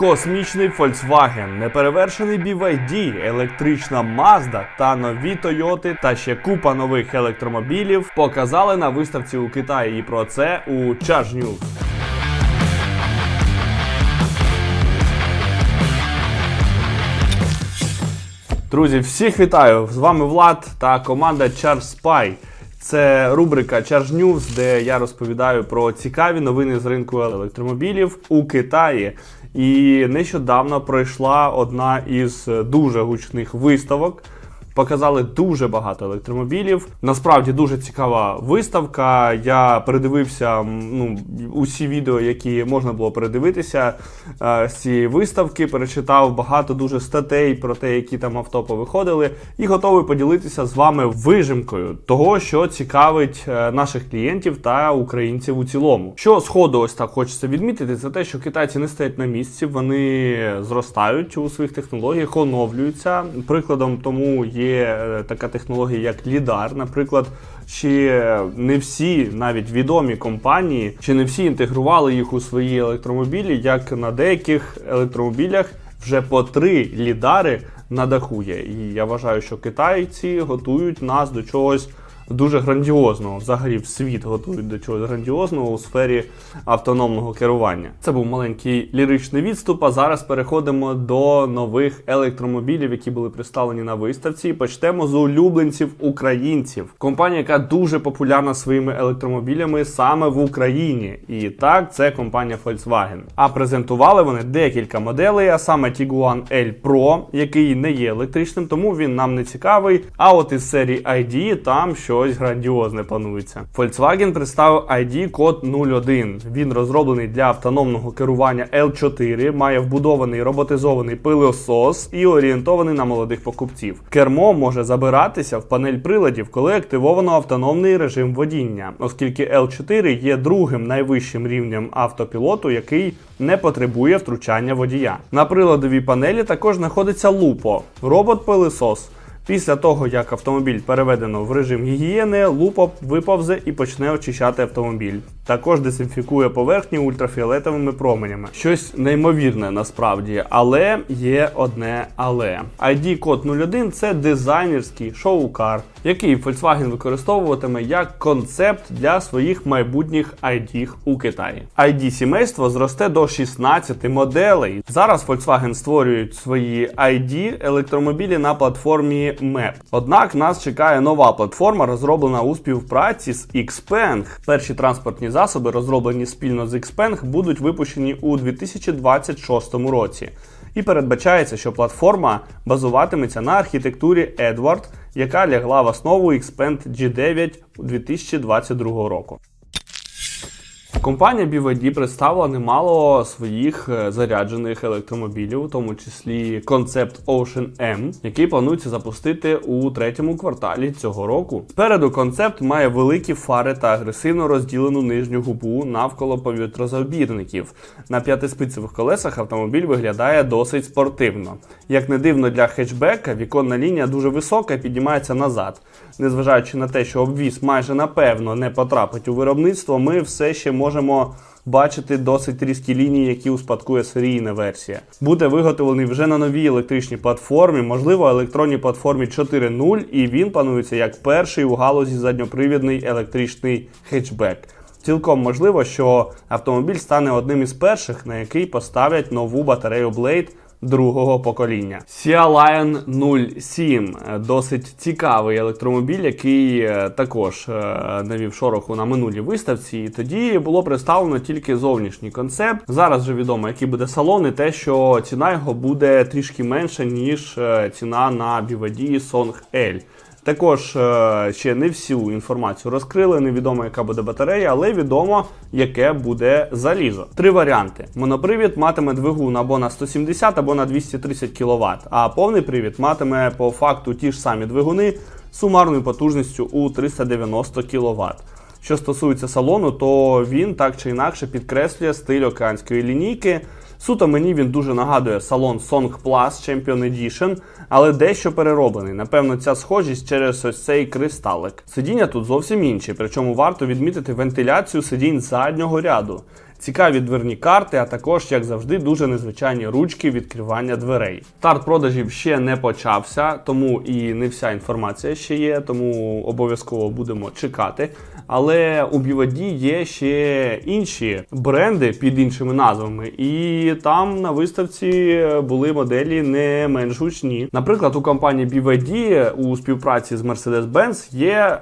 Космічний Volkswagen, неперевершений BYD, електрична Mazda та нові Toyota та ще купа нових електромобілів показали на виставці у Китаї. І про це у Charge News. Друзі, всіх вітаю! З вами Влад та команда Charge Spy. Це рубрика Charge News, де я розповідаю про цікаві новини з ринку електромобілів у Китаї. І нещодавно пройшла одна із дуже гучних виставок. Показали дуже багато електромобілів. Насправді дуже цікава виставка. Я передивився ну, усі відео, які можна було передивитися е, з цієї виставки. Перечитав багато дуже статей про те, які там авто повиходили, і готовий поділитися з вами вижимкою того, що цікавить е, наших клієнтів та українців у цілому. Що сходу ось так хочеться відмітити, це те, що китайці не стоять на місці, вони зростають у своїх технологіях, оновлюються. Прикладом тому є е, така технологія, як лідар, наприклад. Чи не всі навіть відомі компанії, чи не всі інтегрували їх у свої електромобілі, як на деяких електромобілях вже по три лідари на даху є. І я вважаю, що китайці готують нас до чогось дуже грандіозного. Взагалі в світ готують до чогось грандіозного у сфері автономного керування. Це був маленький ліричний відступ. А зараз переходимо до нових електромобілів, які були представлені на виставці. І почнемо з улюбленців українців. Компанія, яка дуже популярна своїми електромобілями саме в Україні. І так, це компанія Volkswagen. А презентували вони декілька моделей, а саме Tiguan L Pro, який не є електричним, тому він нам не цікавий. А от із серії ID там щось грандіозне планується. Volkswagen представив ID код 01. Він розроблений для автономного керування L4, має вбудований роботизований пилосос і орієнтований на молодих покупців. Кермо може забиратися в панель приладів, коли активовано автономний режим водіння, оскільки L4 є другим найвищим рівнем автопілоту, який не потребує втручання водія. На приладовій панелі також знаходиться лупо робот-пилисос. Після того, як автомобіль переведено в режим гігієни, лупо виповзе і почне очищати автомобіль. Також дезінфікує поверхні ультрафіолетовими променями. Щось неймовірне насправді, але є одне але. ID код 01 це дизайнерський шоу-кар, який Volkswagen використовуватиме як концепт для своїх майбутніх ID у Китаї. ID сімейство зросте до 16 моделей. Зараз Volkswagen створюють свої ID електромобілі на платформі MEP. Однак нас чекає нова платформа, розроблена у співпраці з Xpeng. Перші транспортні засоби, розроблені спільно з Xpeng, будуть випущені у 2026 році. І передбачається, що платформа базуватиметься на архітектурі Edward, яка лягла в основу Xpeng G9 2022 року. Компанія BYD представила немало своїх е, заряджених електромобілів, у тому числі концепт Ocean M, який планується запустити у третьому кварталі цього року. Спереду концепт має великі фари та агресивно розділену нижню губу навколо повітрозабірників. На п'ятиспицевих колесах автомобіль виглядає досить спортивно. Як не дивно для хетчбека, віконна лінія дуже висока і піднімається назад. Незважаючи на те, що обвіз майже напевно не потрапить у виробництво, ми все ще можемо бачити досить різкі лінії, які успадкує серійна версія. Буде виготовлений вже на новій електричній платформі, можливо, електронній платформі 4.0, і він планується як перший у галузі задньопривідний електричний хетчбек. Цілком можливо, що автомобіль стане одним із перших, на який поставлять нову батарею Blade другого покоління. Sea Lion 07 – досить цікавий електромобіль, який е, також е, навів шороху на минулій виставці. І тоді було представлено тільки зовнішній концепт. Зараз вже відомо, який буде салон, і те, що ціна його буде трішки менша, ніж е, ціна на BYD Song L. Також е, ще не всю інформацію розкрили, невідомо, яка буде батарея, але відомо, яке буде залізо. Три варіанти: монопривід матиме двигун або на 170, або на 230 кВт, а повний привід матиме по факту ті ж самі двигуни сумарною потужністю у 390 кВт. Що стосується салону, то він так чи інакше підкреслює стиль океанської лінійки. Суто мені він дуже нагадує салон Song Plus Champion Edition, але дещо перероблений. Напевно, ця схожість через ось цей кристалик. Сидіння тут зовсім інші, причому варто відмітити вентиляцію сидінь заднього ряду. Цікаві дверні карти, а також, як завжди, дуже незвичайні ручки відкривання дверей. Старт продажів ще не почався, тому і не вся інформація ще є, тому обов'язково будемо чекати. Але у BYD є ще інші бренди під іншими назвами, і там на виставці були моделі не менш гучні. Наприклад, у компанії BYD у співпраці з Mercedes-Benz є е,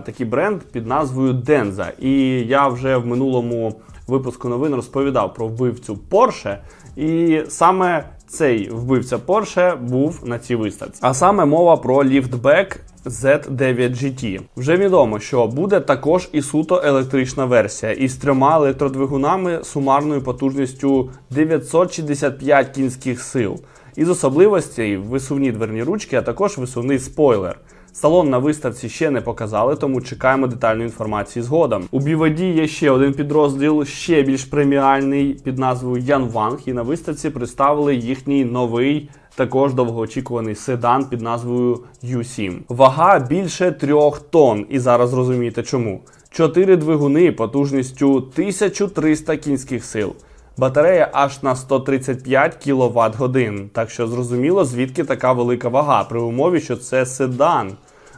такий бренд під назвою Denza. І я вже в минулому випуску новин розповідав про вбивцю Porsche. І саме цей вбивця Porsche був на цій виставці. А саме мова про ліфтбек Z9 GT. Вже відомо, що буде також і суто електрична версія із трьома електродвигунами сумарною потужністю 965 кінських сил. Із особливостей висувні дверні ручки, а також висувний спойлер. Салон на виставці ще не показали, тому чекаємо детальної інформації згодом. У BYD є ще один підрозділ, ще більш преміальний під назвою Yanwang, і на виставці представили їхній новий. Також довгоочікуваний седан під назвою U7. Вага більше 3 тонн, і зараз розумієте чому. Чотири двигуни потужністю 1300 кінських сил. Батарея аж на 135 кВт годин. Так що зрозуміло, звідки така велика вага при умові, що це седан.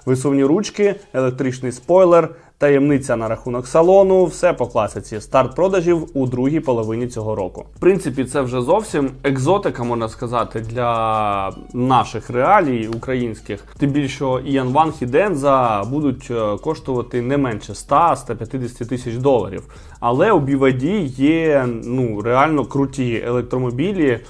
Висувні ручки, електричний спойлер, таємниця на рахунок салону, все по класиці. Старт продажів у другій половині цього року. В принципі, це вже зовсім екзотика, можна сказати, для наших реалій українських. Тим більше, і Янванг, і Денза будуть е, коштувати не менше 100-150 тисяч доларів. Але у BYD є ну реально круті електромобілі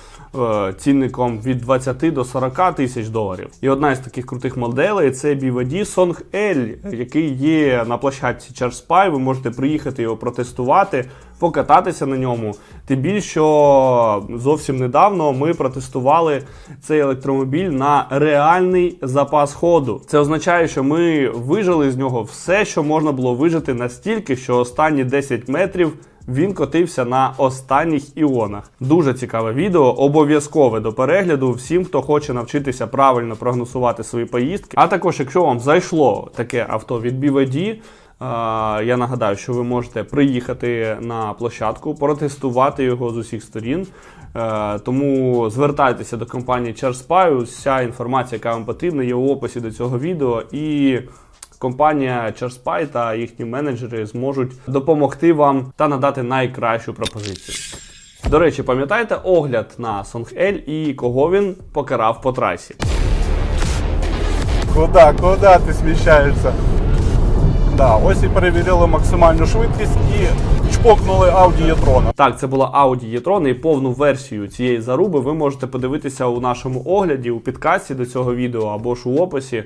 цінником від 20 до 40 тисяч доларів. І одна із таких крутих моделей це BYD Song L, який є на площадці ChargeSpy. Ви можете приїхати його протестувати, покататися на ньому. Тим більше, що зовсім недавно ми протестували цей електромобіль на реальний запас ходу. Це означає, що ми вижили з нього все, що можна було вижити настільки, що останні 10 метрів. Він котився на останніх іонах. Дуже цікаве відео, обов'язкове до перегляду всім, хто хоче навчитися правильно прогнозувати свої поїздки. А також, якщо вам зайшло таке авто від BYD, е, я нагадаю, що ви можете приїхати на площадку, протестувати його з усіх сторін. Е, Тому звертайтеся до компанії ChargeSpy, Вся інформація, яка вам потрібна, є в описі до цього відео. І компанія ChargeSpy та їхні менеджери зможуть допомогти вам та надати найкращу пропозицію. До речі, пам'ятаєте огляд на L і кого він покарав по трасі? Куда, куда ти сміщаєшся? Да, ось і перевірили максимальну швидкість і чпокнули Audi e-tron. Так, це була Audi e-tron і повну версію цієї заруби ви можете подивитися у нашому огляді у підкасті до цього відео або ж у описі.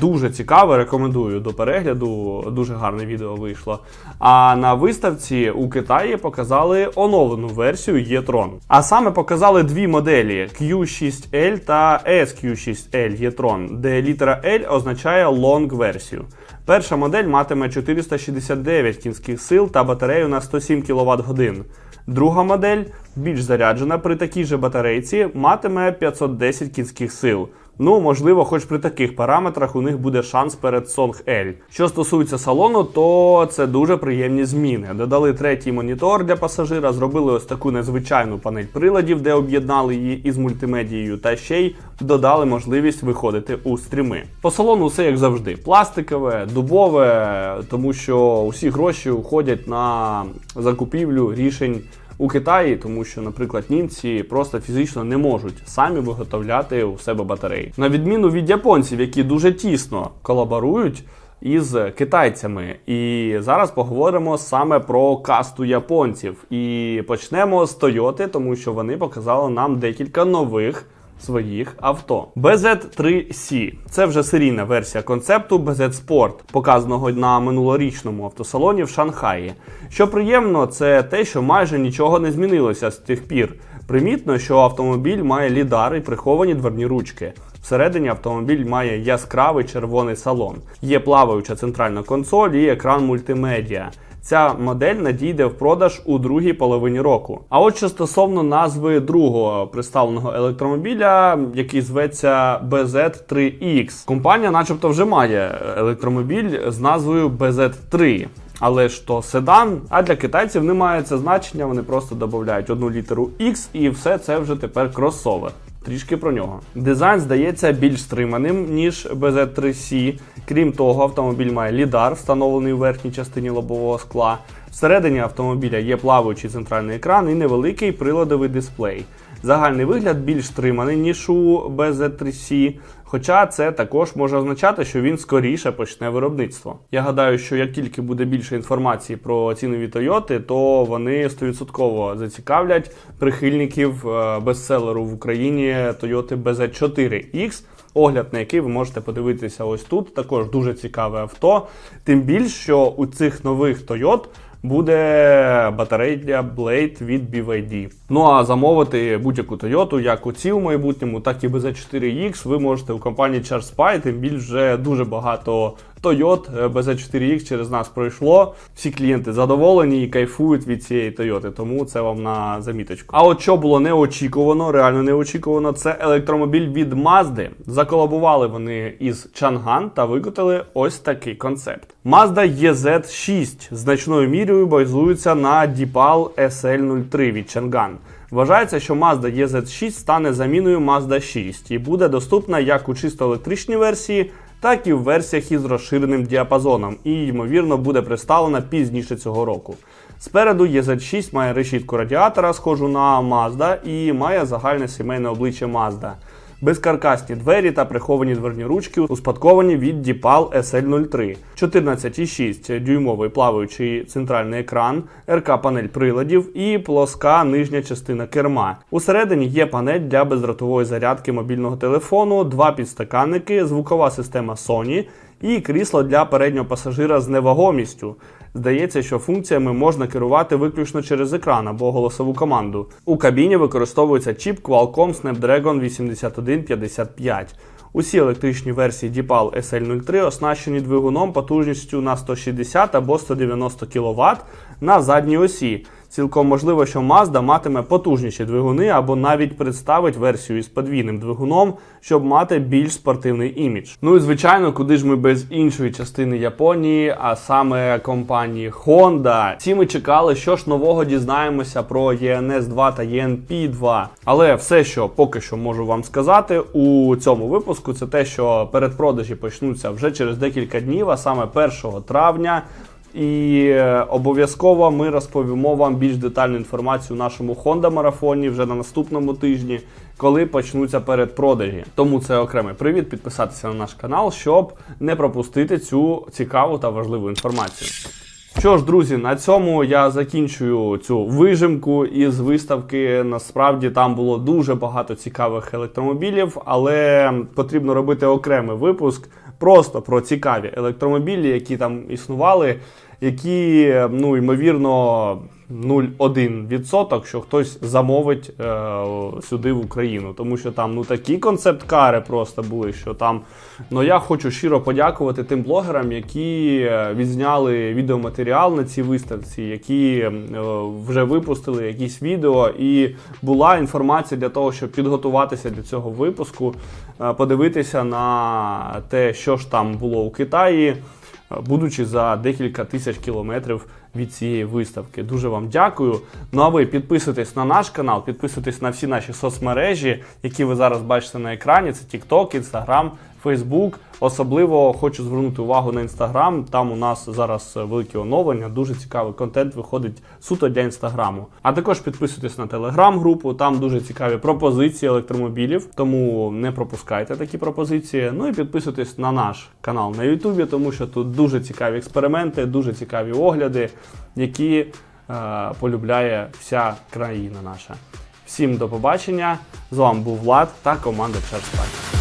Дуже цікаве, рекомендую до перегляду. Дуже гарне відео вийшло. А на виставці у Китаї показали оновлену версію e-tron. А саме показали дві моделі Q6L та SQ6L e-tron, де літера L означає long версію. Перша модель матиме 469 кінських сил та батарею на 107 кВт годин. Друга модель, більш заряджена при такій же батарейці, матиме 510 кінських сил. Ну, можливо, хоч при таких параметрах у них буде шанс перед Song L. Що стосується салону, то це дуже приємні зміни. Додали третій монітор для пасажира, зробили ось таку незвичайну панель приладів, де об'єднали її із мультимедією, та ще й додали можливість виходити у стріми. По салону все як завжди: пластикове, дубове, тому що усі гроші уходять на закупівлю рішень у Китаї, тому що, наприклад, німці просто фізично не можуть самі виготовляти у себе батареї. На відміну від японців, які дуже тісно колаборують. Із китайцями, і зараз поговоримо саме про касту японців. І почнемо з Тойоти, тому що вони показали нам декілька нових своїх авто. BZ3C це вже серійна версія концепту BZ Sport, показаного на минулорічному автосалоні в Шанхаї. Що приємно, це те, що майже нічого не змінилося з тих пір. Примітно, що автомобіль має лідар і приховані дверні ручки. Всередині автомобіль має яскравий червоний салон. Є плаваюча центральна консоль і екран мультимедіа. Ця модель надійде в продаж у другій половині року. А от що стосовно назви другого представленого електромобіля, який зветься BZ3X, компанія, начебто, вже має електромобіль з назвою BZ3. Але ж то седан, а для китайців немає це значення, вони просто додають одну літеру X і все це вже тепер кросовер. Трішки про нього. Дизайн здається більш стриманим, ніж BZ3C. Крім того, автомобіль має лідар, встановлений у верхній частині лобового скла. Всередині автомобіля є плаваючий центральний екран і невеликий приладовий дисплей. Загальний вигляд більш стриманий, ніж у BZ3C, хоча це також може означати, що він скоріше почне виробництво. Я гадаю, що як тільки буде більше інформації про ці нові Тойоти, то вони 100% зацікавлять прихильників е, бестселеру в Україні Toyota BZ4X. Огляд на який ви можете подивитися ось тут. Також дуже цікаве авто. Тим більше, що у цих нових Toyota буде батарея Blade від BYD. Ну а замовити будь-яку Toyota, як у ці в майбутньому, так і BZ4X, ви можете у компанії ChargeSpy, тим більше вже дуже багато Toyota BZ4X через нас пройшло. Всі клієнти задоволені і кайфують від цієї Toyota, тому це вам на заміточку. А от що було неочікувано, реально неочікувано, це електромобіль від Mazda. Заколабували вони із Chang'an та викотили ось такий концепт. Mazda EZ6 значною мірою базується на DePal SL03 від Chang'an. Вважається, що Mazda EZ6 стане заміною Mazda 6 і буде доступна як у чисто електричній версії, так і в версіях із розширеним діапазоном, і, ймовірно, буде представлена пізніше цього року. Спереду EZ6 має решітку радіатора, схожу на Mazda, і має загальне сімейне обличчя Mazda. Безкаркасні двері та приховані дверні ручки успадковані від Діпал SL03, 14,6 дюймовий плаваючий центральний екран, РК-панель приладів і плоска нижня частина керма. Усередині є панель для бездротової зарядки мобільного телефону, два підстаканники, звукова система Sony і крісло для переднього пасажира з невагомістю. Здається, що функціями можна керувати виключно через екран або голосову команду. У кабіні використовується чіп Qualcomm Snapdragon 8155. Усі електричні версії DePal SL03 оснащені двигуном потужністю на 160 або 190 кВт на задній осі. Цілком можливо, що Mazda матиме потужніші двигуни або навіть представить версію із подвійним двигуном, щоб мати більш спортивний імідж. Ну і звичайно, куди ж ми без іншої частини Японії, а саме компанії Honda. Всі ми чекали, що ж нового дізнаємося про ENS 2 та ENP 2. Але все, що поки що можу вам сказати у цьому випуску, це те, що передпродажі почнуться вже через декілька днів, а саме 1 травня. І е, обов'язково ми розповімо вам більш детальну інформацію в нашому Honda марафоні вже на наступному тижні, коли почнуться передпродажі. Тому це окремий привід підписатися на наш канал, щоб не пропустити цю цікаву та важливу інформацію. Що ж, друзі, на цьому я закінчую цю вижимку із виставки. Насправді там було дуже багато цікавих електромобілів, але потрібно робити окремий випуск просто про цікаві електромобілі, які там існували, які, ну, ймовірно, 0,1%, що хтось замовить е, сюди в Україну. Тому що там ну такі концепт-кари просто були, що там. Ну я хочу щиро подякувати тим блогерам, які е, відзняли відеоматеріал на цій виставці, які е, вже випустили якісь відео, і була інформація для того, щоб підготуватися до цього випуску, е, подивитися на те, що ж там було у Китаї будучи за декілька тисяч кілометрів від цієї виставки. Дуже вам дякую. Ну а ви підписуйтесь на наш канал, підписуйтесь на всі наші соцмережі, які ви зараз бачите на екрані. Це TikTok, Instagram, Facebook. Особливо хочу звернути увагу на Instagram. Там у нас зараз великі оновлення, дуже цікавий контент виходить суто для інстаграму. А також підписуйтесь на телеграм-групу, там дуже цікаві пропозиції електромобілів, тому не пропускайте такі пропозиції. Ну і підписуйтесь на наш канал на Ютубі, тому що тут дуже цікаві експерименти, дуже цікаві огляди, які е, полюбляє вся країна наша. Всім до побачення! З вами був Влад та команда Чарспай.